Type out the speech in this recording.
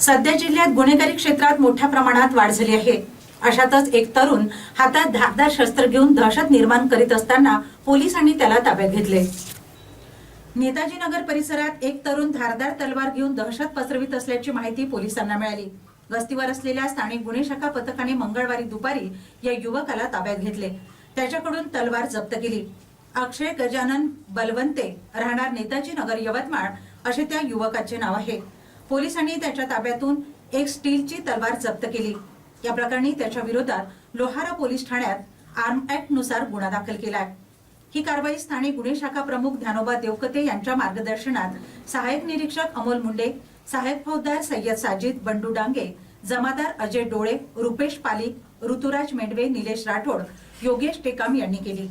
सध्या जिल्ह्यात गुन्हेगारी क्षेत्रात मोठ्या प्रमाणात वाढ झाली आहे. अशातच एक तरुण हातात धाकदार शस्त्र घेऊन दहशत निर्माण करीत असताना पोलिसांनी त्याला ताब्यात घेतले. नेताजी नगर परिसरात एक तरुण धारदार तलवार घेऊन दहशत पसरवित असल्याची माहिती पोलिसांना मिळाली. गस्तीवर असलेल्या स्थानिक गुन्हे शाखा पथकाने मंगळवारी दुपारी या युवकाला ताब्यात घेतले. त्याच्याकडून तलवार जप्त केली. अक्षय गजानन बलवंते राहणार नेताजी नगर यवतमाळ असे त्या युवकाचे नाव आहे. पोलिसांनी त्याच्या ताब्यातून एक स्टीलची तलवार जप्त केली. या प्रकरणी त्याच्या विरोधात लोहारा पोलीस ठाण्यात आर्म ऍक्टनुसार गुन्हा दाखल केलाय. ही कारवाई स्थानिक गुन्हे शाखा प्रमुख ज्ञानोबा देवकते यांच्या मार्गदर्शनात सहाय्यक निरीक्षक अमोल मुंडे सहाय्यक फौजदार सय्यद साजिद बंडू डांगे जमादार अजय डोळे रुपेश पालिक ऋतुराज मेंढवे निलेश राठोड योगेश टेकाम यांनी केली.